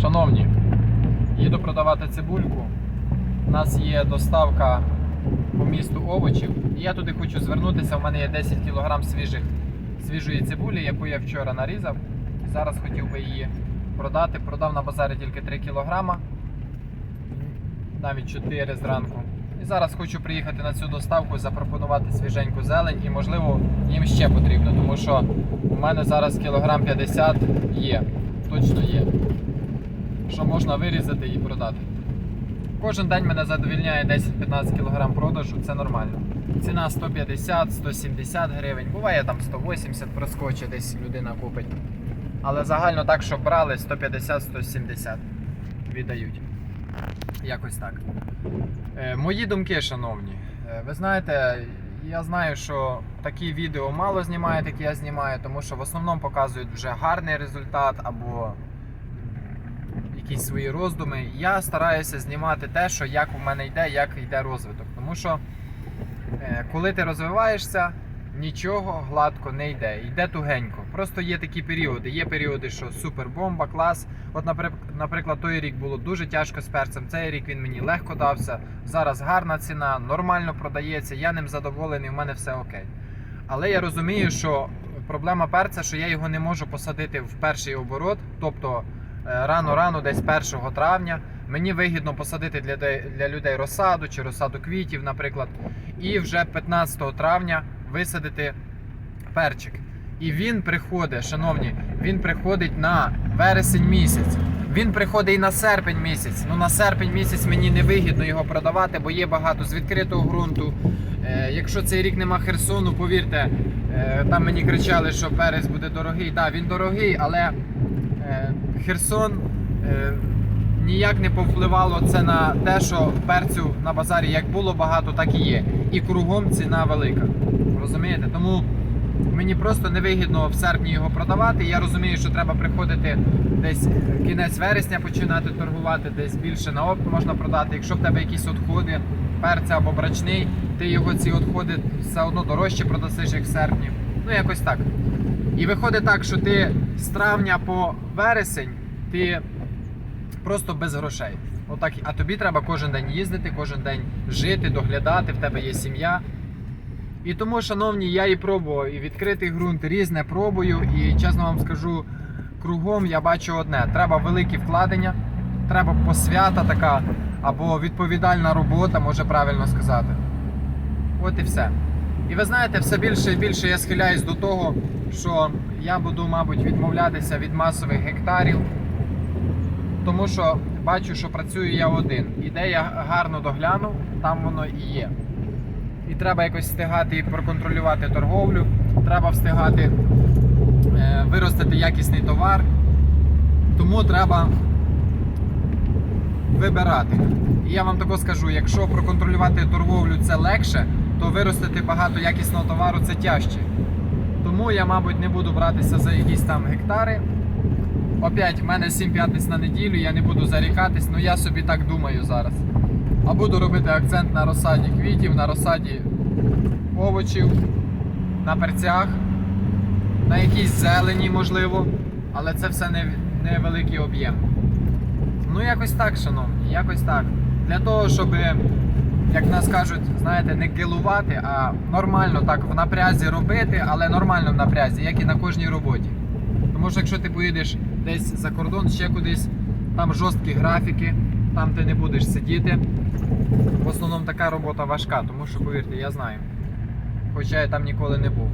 Шановні, їду продавати цибульку. У нас є доставка по місту овочів. І я туди хочу звернутися. У мене є 10 кг свіжих, свіжої цибулі, яку я вчора нарізав. Зараз хотів би її продати. Продав на базарі тільки 3 кг, навіть 4 зранку. І зараз хочу приїхати на цю доставку, запропонувати свіженьку зелень і, можливо, їм ще потрібно, тому що у мене зараз кілограм 50 є. Точно є. Що можна вирізати і продати. Кожен день мене задовільняє 10-15 кг продажу, це нормально. Ціна 150-170 гривень, буває там 180 проскочить, десь людина купить. Але загально так, щоб брали 150-170 віддають. Якось так. Е, мої думки, шановні. Е, ви знаєте, я знаю, що такі відео мало знімають, як я знімаю, тому що в основному показують вже гарний результат або якісь свої роздуми. Я стараюся знімати те, що як у мене йде, як йде розвиток. Тому що е, коли ти розвиваєшся, нічого гладко не йде. Йде тугенько. Просто є такі періоди. Є періоди, що супербомба, клас. От, наприклад, той рік було дуже тяжко з перцем. Цей рік він мені легко дався. Зараз гарна ціна, нормально продається. Я ним задоволений, у мене все окей. Але я розумію, що проблема перця, що я його не можу посадити в перший оборот, тобто рано-рано, десь 1 травня. Мені вигідно посадити для, для людей розсаду чи розсаду квітів, наприклад, і вже 15 травня висадити перчик. І він приходить, шановні, він приходить на вересень місяць. Він приходить і на серпень місяць. Ну на серпень місяць мені не вигідно його продавати, бо є багато з відкритого ґрунту. Е, якщо цей рік нема Херсону, повірте, е, там мені кричали, що перець буде дорогий. Так, він дорогий, але е, Херсон е, ніяк не повпливало це на те, що перцю на базарі як було багато, так і є. І кругом ціна велика. Розумієте? Тому мені просто невигідно в серпні його продавати. Я розумію, що треба приходити десь кінець вересня починати торгувати, десь більше на опт можна продати. Якщо в тебе якісь відходи, перця або брачний, ти його ці відходи все одно дорожче продасиш, як в серпні. Ну якось так. І виходить так, що ти з травня по вересень ти просто без грошей. Отак, а тобі треба кожен день їздити, кожен день жити, доглядати, в тебе є сім'я. І тому, шановні, я і пробував, і відкритий ґрунт різне пробую. І чесно вам скажу, кругом я бачу одне: треба великі вкладення, треба посвята така, або відповідальна робота, може правильно сказати. От і все. І ви знаєте, все більше і більше я схиляюсь до того, що я буду, мабуть, відмовлятися від масових гектарів, тому що бачу, що працюю я один. І де я гарно догляну, там воно і є. І треба якось встигати і проконтролювати торговлю, треба встигати е, виростити якісний товар. Тому треба вибирати. І я вам тако скажу, якщо проконтролювати торговлю це легше, то виростити багато якісного товару це тяжче. Тому я, мабуть, не буду братися за якісь там гектари. Опять, в мене 7 п'ятниць на неділю, я не буду зарікатись, ну я собі так думаю зараз. А буду робити акцент на розсаді квітів, на розсаді овочів, на перцях, на якійсь зелені, можливо, але це все не, не об'єм. Ну, якось так, шановні, якось так. Для того, щоб, як нас кажуть, знаєте, не гилувати, а нормально так в напрязі робити, але нормально в напрязі, як і на кожній роботі. Тому що якщо ти поїдеш десь за кордон, ще кудись, там жорсткі графіки, там ти не будеш сидіти. В основному така робота важка, тому що, повірте, я знаю. Хоча я там ніколи не був.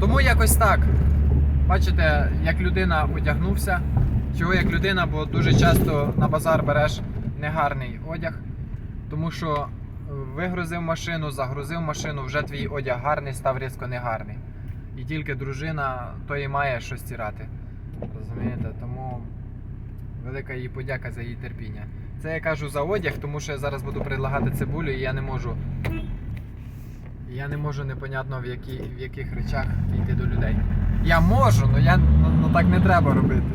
Тому якось так. Бачите, як людина одягнувся. Чого як людина, бо дуже часто на базар береш негарний одяг, тому що вигрузив машину, загрузив машину, вже твій одяг гарний, став різко негарний. І тільки дружина то і має що стирати. Розумієте? Тому велика їй подяка за її терпіння. Це я кажу за одяг, тому що я зараз буду предлагати цибулю і я не можу. Я не можу непонятно в, які, в яких речах йти до людей. Я можу, але я, ну, ну так не треба робити.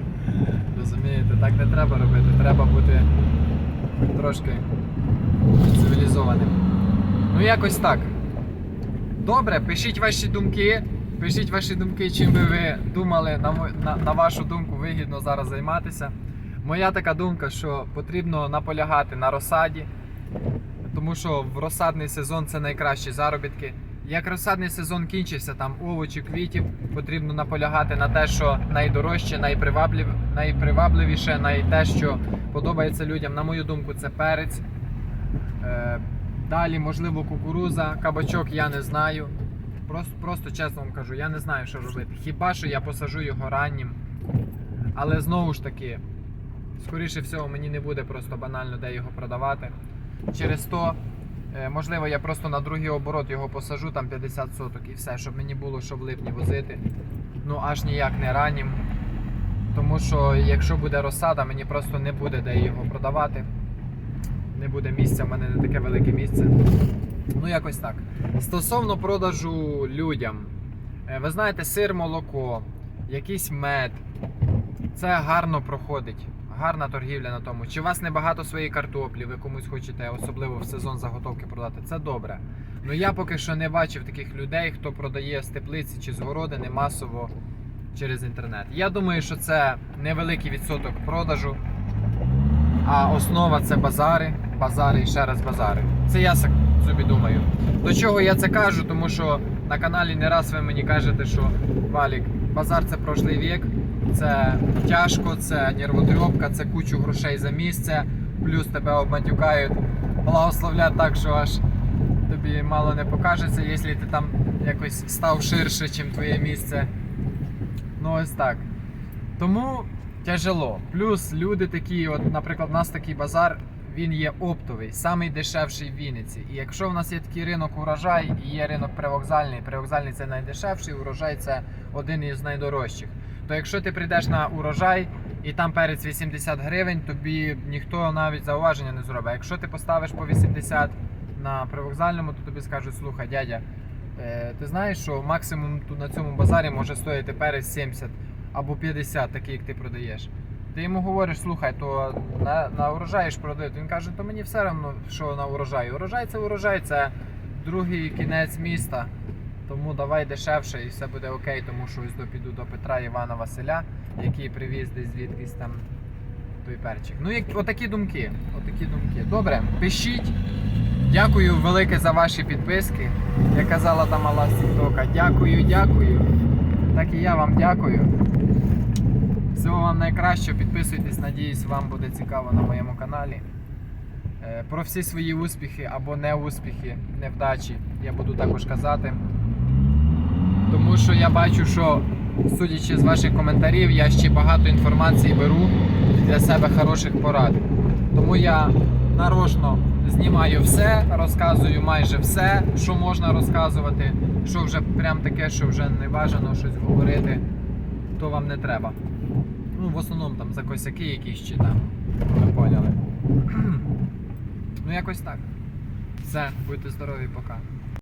Розумієте, так не треба робити. Треба бути трошки цивілізованим. Ну якось так. Добре, пишіть ваші думки, Пишіть ваші думки, чим би ви думали, на, на, на вашу думку, вигідно зараз займатися. Моя така думка, що потрібно наполягати на розсаді, тому що в розсадний сезон це найкращі заробітки. Як розсадний сезон кінчився, там овочі, квітів, потрібно наполягати на те, що найдорожче, найприваблів, найпривабливіше, най те, що подобається людям. На мою думку, це перець. Е, далі, можливо, кукуруза, кабачок я не знаю. Просто, просто чесно вам кажу, я не знаю, що робити. Хіба що я посажу його раннім. Але знову ж таки, скоріше всього, мені не буде просто банально де його продавати. Через то, е, можливо, я просто на другий оборот його посажу, там 50 соток і все, щоб мені було що в липні возити. Ну аж ніяк не раннім. Тому що якщо буде розсада, мені просто не буде де його продавати. Не буде місця, в мене не таке велике місце. Ну, якось так. Стосовно продажу людям, Е, ви знаєте, сир, молоко, якийсь мед. Це гарно проходить. Гарна торгівля на тому. Чи у вас небагато своєї картоплі, ви комусь хочете, особливо в сезон заготовки продати, це добре. Ну я поки що не бачив таких людей, хто продає з теплиці чи з городини масово через інтернет. Я думаю, що це невеликий відсоток продажу, а основа це базари, базари і ще раз базари. Це я собі думаю. До чого я це кажу? Тому що на каналі не раз ви мені кажете, що Валік, базар це прошлий вік, це тяжко, це нервотрепка, це кучу грошей за місце, плюс тебе обматюкають, благословлять так, що аж тобі мало не покажеться, якщо ти там якось став ширше, ніж твоє місце. Ну ось так. Тому тяжело. Плюс люди такі, от, наприклад, у нас такий базар, він є оптовий, самий дешевший в Вінниці. І якщо в нас є такий ринок урожай і є ринок привокзальний, привокзальний це найдешевший, урожай це один із найдорожчих. То якщо ти прийдеш на урожай і там перець 80 гривень, тобі ніхто навіть зауваження не зробить. Якщо ти поставиш по 80 на привокзальному, то тобі скажуть, слухай, дядя, е, ти знаєш, що максимум тут на цьому базарі може стояти перець 70 або 50, такий, як ти продаєш. Ти йому говориш, слухай, то на, на урожаї ж продають. Він каже, то мені все одно, що на урожаї. Урожай це урожай, це другий кінець міста. Тому давай дешевше і все буде окей, тому що ось до піду до Петра Івана Василя, який привіз десь звідкись там той перчик. Ну, як, отакі думки. Отакі думки. Добре, пишіть. Дякую велике за ваші підписки. Як казала та мала з. Дякую, дякую. Так і я вам дякую. Всього вам найкращого. Підписуйтесь, надіюсь, вам буде цікаво на моєму каналі. Е, Про всі свої успіхи або неуспіхи, невдачі я буду також казати. Тому що я бачу, що судячи з ваших коментарів, я ще багато інформації беру для себе хороших порад. Тому я нарочно знімаю все, розказую майже все, що можна розказувати. Що вже прям таке, що вже не бажано щось говорити, то вам не треба. Ну, в основному там за косяки якісь чи там. Ви поняли. Ну якось так. Все, будьте здорові, пока.